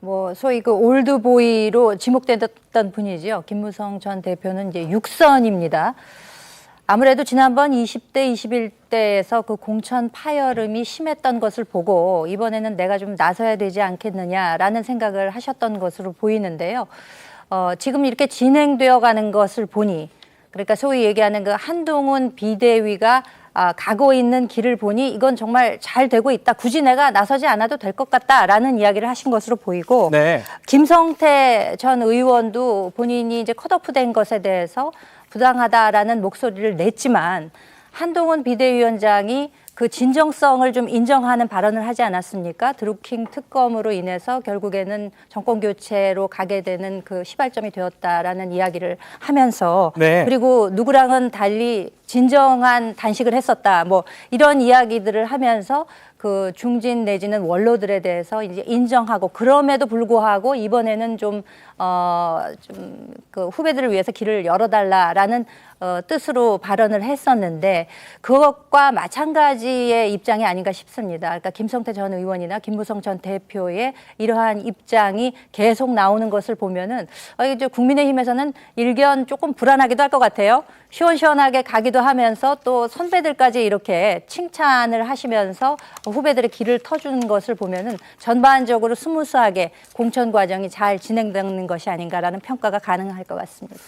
뭐 소위 그 올드보이로 지목됐던 분이지요. 김무성 전 대표는 이제 육선입니다. 아무래도 지난번 20대, 21대에서 그 공천 파열음이 심했던 것을 보고 이번에는 내가 좀 나서야 되지 않겠느냐라는 생각을 하셨던 것으로 보이는데요. 어, 지금 이렇게 진행되어 가는 것을 보니 그러니까 소위 얘기하는 그 한동훈 비대위가 아, 가고 있는 길을 보니 이건 정말 잘 되고 있다. 굳이 내가 나서지 않아도 될 것 같다라는 이야기를 하신 것으로 보이고 네. 김성태 전 의원도 본인이 이제 컷오프된 것에 대해서 부당하다라는 목소리를 냈지만 한동훈 비대위원장이 그 진정성을 좀 인정하는 발언을 하지 않았습니까? 드루킹 특검으로 인해서 결국에는 정권 교체로 가게 되는 그 시발점이 되었다라는 이야기를 하면서 네. 그리고 누구랑은 달리 진정한 단식을 했었다. 뭐 이런 이야기들을 하면서 그 중진 내지는 원로들에 대해서 이제 인정하고 그럼에도 불구하고 이번에는 좀 어 좀 그 후배들을 위해서 길을 열어달라라는 어 뜻으로 발언을 했었는데 그것과 마찬가지의 입장이 아닌가 싶습니다. 그러니까 김성태 전 의원이나 김무성 전 대표의 이러한 입장이 계속 나오는 것을 보면은 어 이제 국민의힘에서는 일견 조금 불안하기도 할 것 같아요. 시원시원하게 가기도 하면서 또 선배들까지 이렇게 칭찬을 하시면서 후배들의 길을 터주는 것을 보면은 전반적으로 스무스하게 공천 과정이 잘 진행되는 것이 아닌가라는 평가가 가능할 것 같습니다.